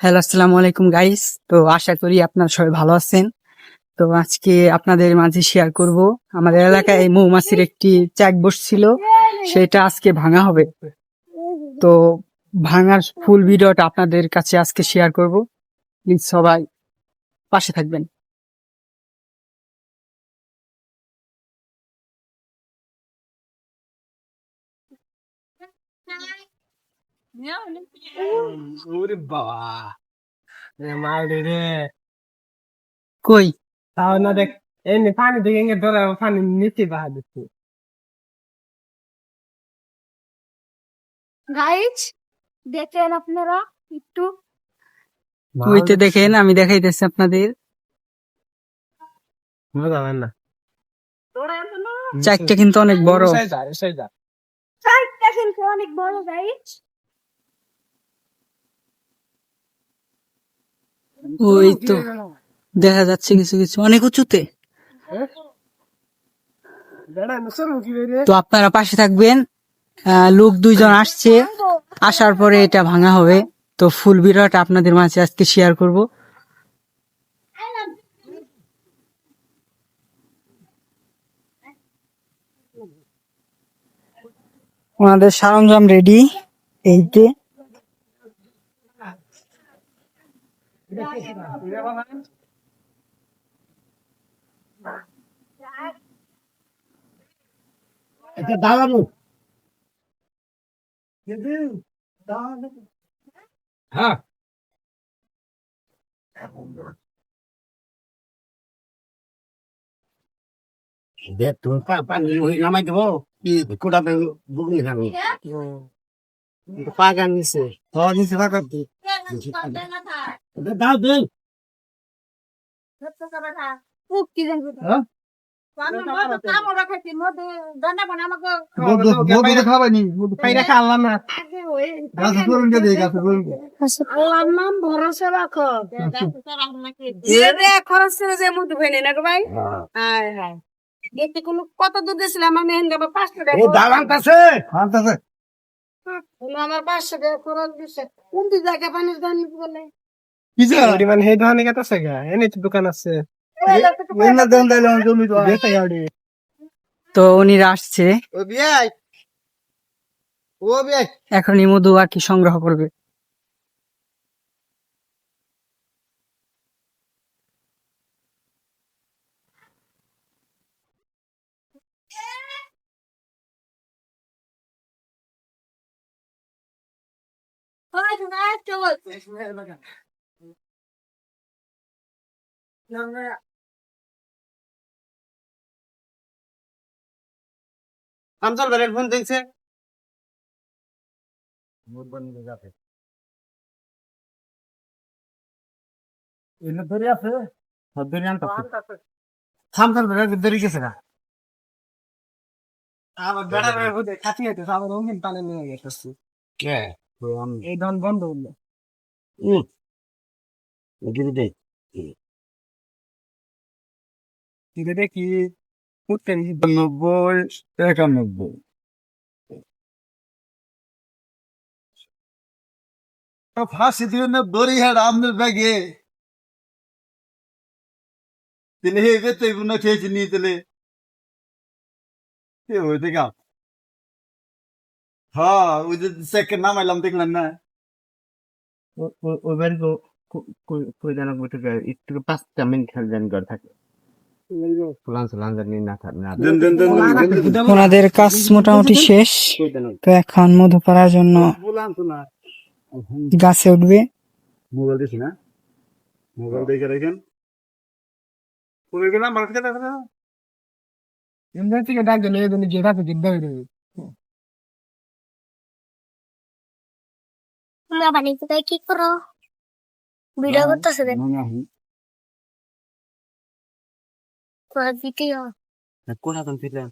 Hello, আসসালামু আলাইকুম guys. তো আশা করি আপনারা সবাই ভালো আছেন। তো আজকে আপনাদের মাঝে শেয়ার করব। আমাদের এলাকায় মৌমাছির একটি চাক বসছিল সেটা আজকে ভাঙা হবে। তো ভাঙার ফুল ভিডিওটা আপনাদের কাছে আজকে শেয়ার করব। প্লিজ সবাই পাশে থাকবেন। ওরে বাবা রে মাল রে কই? তাও না দেখ এমনি পানি দেখে এনে ধরে পানি নিচে বাহা দিচ্ছে। গাইজ দেখেন আপনারা একটু। দেখেন আমি দেখাইতেছি আপনাদের। না। চাকটা কিন্তু অনেক বড়। চারটা কিন্তু অনেক বড় গাইজ ওই তো দেখা যাচ্ছে কিছু কিছু। অনেক উঁচুতে। রে তো আপনারা পাশে থাকবেন। লোক দুইজন আসছে। আসার পরে এটা ভাঙা হবে। তো ফুল বিরাট আপনাদের মাঝে আজকে শেয়ার করব। ওনাদের সরঞ্জাম রেডি এই যে। এটা দাঁড়ানো হ্যাঁ দেখ তুমি পা- পানি ওই নামাই দেবো কি কোটাতে বুকুনি খাবি পাগান নিছে হ্যাঁ নিছে পাগান দাও দে দানা কত দূর গেছিলাম আমি পাঁচশো টাকা। আমার পাঁচশো টাকা খরচ দিছে। কোন দিক জায়গায় পানির দাম বলে? মানে হে দোকানে কত আছে গা দোকান আছে। মেনা তো উনিরা আসছে। এখন এই মধু আর কি সংগ্রহ করবে। হয় না চল আমচল বেরের ফোন দেখছে মোর বন্ধু যাবে। এনে ধরে আছে সব ধরে আনতাছে থামচল বেরের ধরে গেছে না। আবার বেড়া বেড়া হতে খাতি হইতে আবার ওমিন পানি নিয়ে গেছে। কে? এই ধন বন্ধ হলো হুম গিরি দেখি উঠতে নব্বই একানব্বই। ফাঁসি দিয়ে না দড়ি হেড আমাদের ব্যাগে। তিনি হে যেতে গুণ খেয়েছি নিয়ে তেলে কে হইতে গা হ্যাঁ ওই যে সেকেন্ড নামাইলাম দেখলেন না? ওইবার কই জানা একটু পাঁচটা মিনিট খেল জানি ঘর থাকে। ওনাদের কাজ মোটামুটি শেষ তো এখন মধু পাড়ার জন্য গাছে উঠবে মোবাইল দেখি না মোবাইল দেখে রাখেন কই গেলাম মার্কেট দেখা এমনি থেকে ডাক দিলে এদিন যেটা থেকে দিতে হইবে না বানি কি করো ভিডিও করতেছে দেখ ভিডিও কোনা তুমি ফিরলেন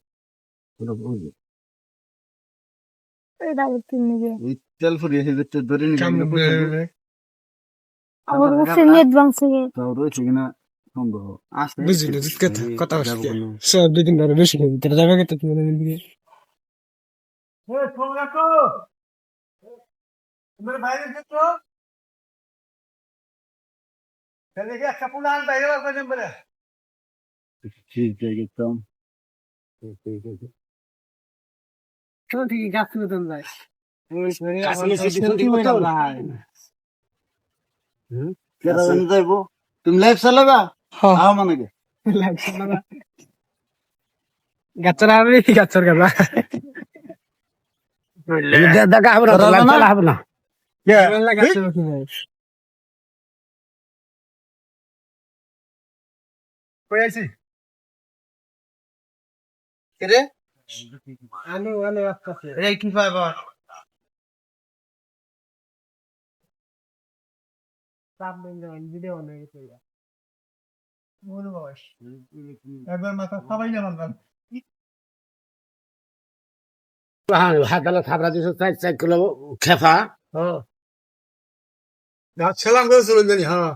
এটা কিনে গে ওই তেল ফুরিয়ে এসে যেতে ধরে নিয়ে আমার কাছে নেট বাংছে তাও রয়েছে কিনা সন্দেহ আসতে বুঝলি কথা কথা হচ্ছে সব দুই দিন ধরে বেশি খেয়ে দিতে যাবে তো তুমি দিকে ফোন রাখো তোমার বাইরে যেত তাহলে কি একটা পুলান বাইরে বার করে ঠিক আছে একদম তো ঠিক গাছ তো? কেরা জানি যাইবো তুমি লাইভ চালাবা হ্যাঁ আও মানে কে গাছের আর গাছের গাছা দেখা হবে না লাইভ চালা হবে না কই আইছি মনে বয়স। একবার মাথা সবাই জানান হাতালে থাবরা দিছো চাই চাই কিলো খেফা। হ্যাঁ ছেলাম করে হ্যাঁ।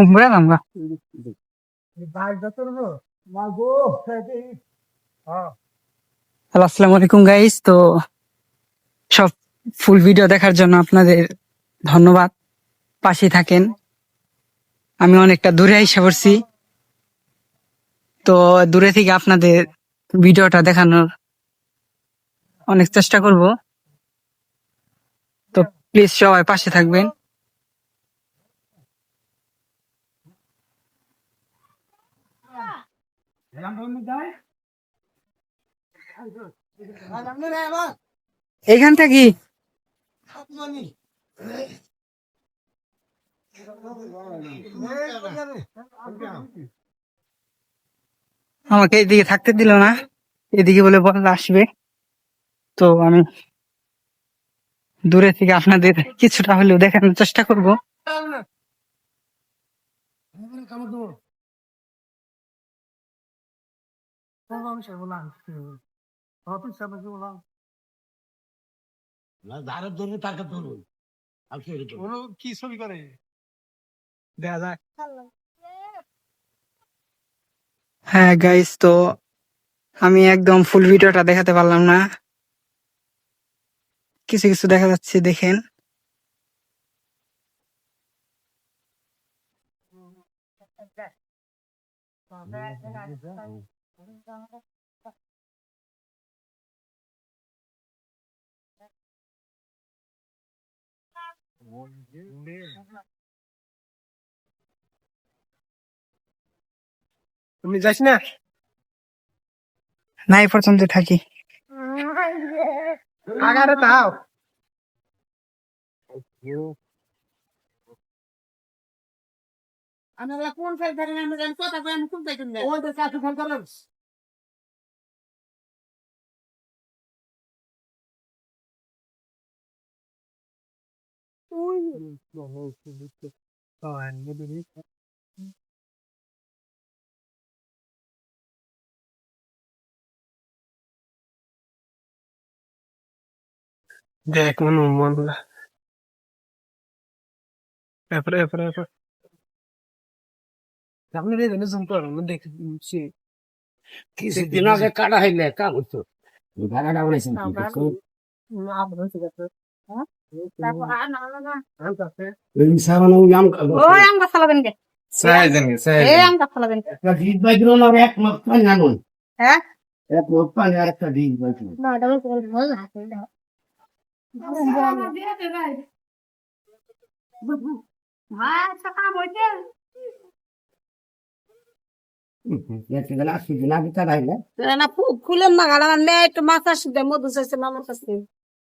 উমরা হ্যাঁ। আসসালামু আলাইকুম গাইস তো সব ফুল ভিডিও দেখার জন্য আপনাদের ধন্যবাদ। পাশে থাকেন। আমি অনেকটা দূরে এসে পড়ছি। তো দূরে থেকে আপনাদের ভিডিওটা দেখানোর অনেক চেষ্টা করব। তো প্লিজ সবাই পাশে থাকবেন। এইখানটা কি? আমাকে এদিকে থাকতে দিল না। এদিকে বলে বল আসবে। তো আমি দূরে থেকে আপনাদের কিছুটা হলেও দেখানোর চেষ্টা করব। ধারের ধরে তাকে ধরুন আর কে ধরুন ওরা কি ছবি করে দেখা যায় হ্যাঁ গাইস তো আমি একদম ফুল ভিডিওটা দেখাতে পারলাম না কিছু কিছু দেখা যাচ্ছে দেখেন তুমি যাস না? না এই পর্যন্ত থাকি। আগারে তাও। আমি বলে কোন ফেল ধরে আমি জানি কথা কই আমি কোন তাই কিনবে ওই তো কাছে ফোন করেন দেখ মন মন এরপরে এরপরে এরপরে আপনি রে জানে জুম করুন দেখছি কিছুদিন আগে কাটা হইলে কা করছ গাড়াটা বানাইছেন তারপর আর না না না। এই সাবান ওই আম ওই আম গাছ লাগাবেন কে? সাই জানি সাই এই আম গাছ লাগাবেন কে? ডিজ বাই দিল না এক মাস পানি আনুন হ্যাঁ? এক মাস পানি আর একটা মানে মাছ আসবে মধু চাইছে আমার কাছে।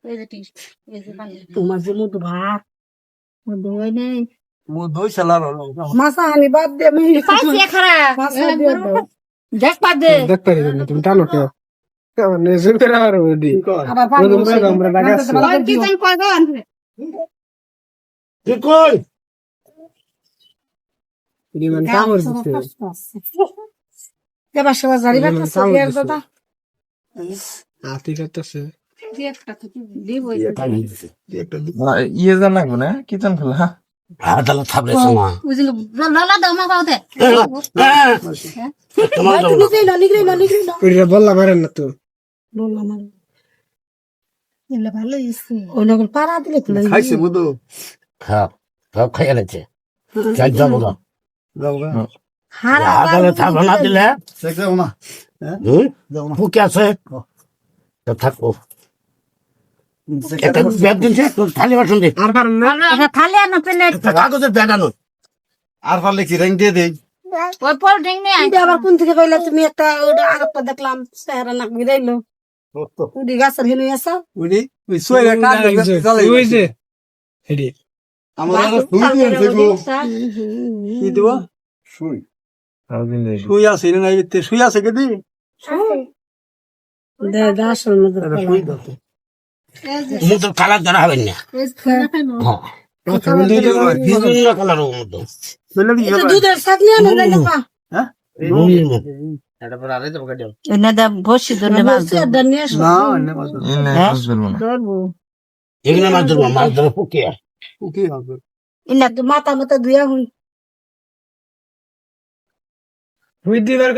ধরো এই যে টিস এই যে তোমার যে মধু ভাত মধু হয় নাই মু সালার হলো মাসা হানি বাদ দে আমি খারা দেখ দেখ পারি তুমি টানো আতি করতেছে ইয়ে জান লাগবো না? কি জান খেলা হ্যাঁ? তাহলে থাপড়ে সমা বুঝলি। লালা দাও মা পাওতে তোমার যাব না। নিগ্রি না নিগ্রি না নিগ্রি না ওইটা বললা না। তো ভালো ইসে দিলে খুলে খাইছে মধু। হ্যাঁ সব খাইয়া লেছে। চাই যাব না যাও গা হারা হ্যাঁ, থাপড়ে না দিলে। দেখতে না। হুম? যাও না। বুকে আছে? তো থাকব। আর পারলে কি রেং দিয়ে দেই? ওই পর ডিং নে আইতে আবার কোন থেকে কইলা তুমি একটা ওটা দেখলাম চেহারা নাক গিরাইলো উডি গাছের হেনু আসা উনি ওই সোয় কাজ ওই যে। এডি আমার সুই দিয়েছে গো। কি দিব? সুই। সুই আছে না নাই আছে কেদি দে? দাও মুখ কালার দ্বারা হবে না। হ্যাঁ। বিভিন্ন কালার মতো। দুধের ধরে ধরে মাথা মাথা ধুয়া দিবার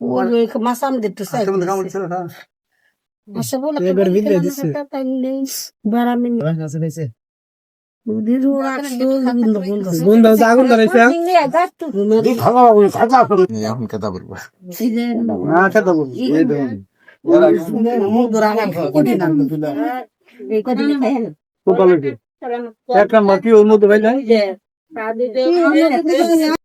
ওই মাছ আম দিতে বলে এবার দিছে। দিছে কি একটা মাটি ওর মধ্যে ভাই যায় এই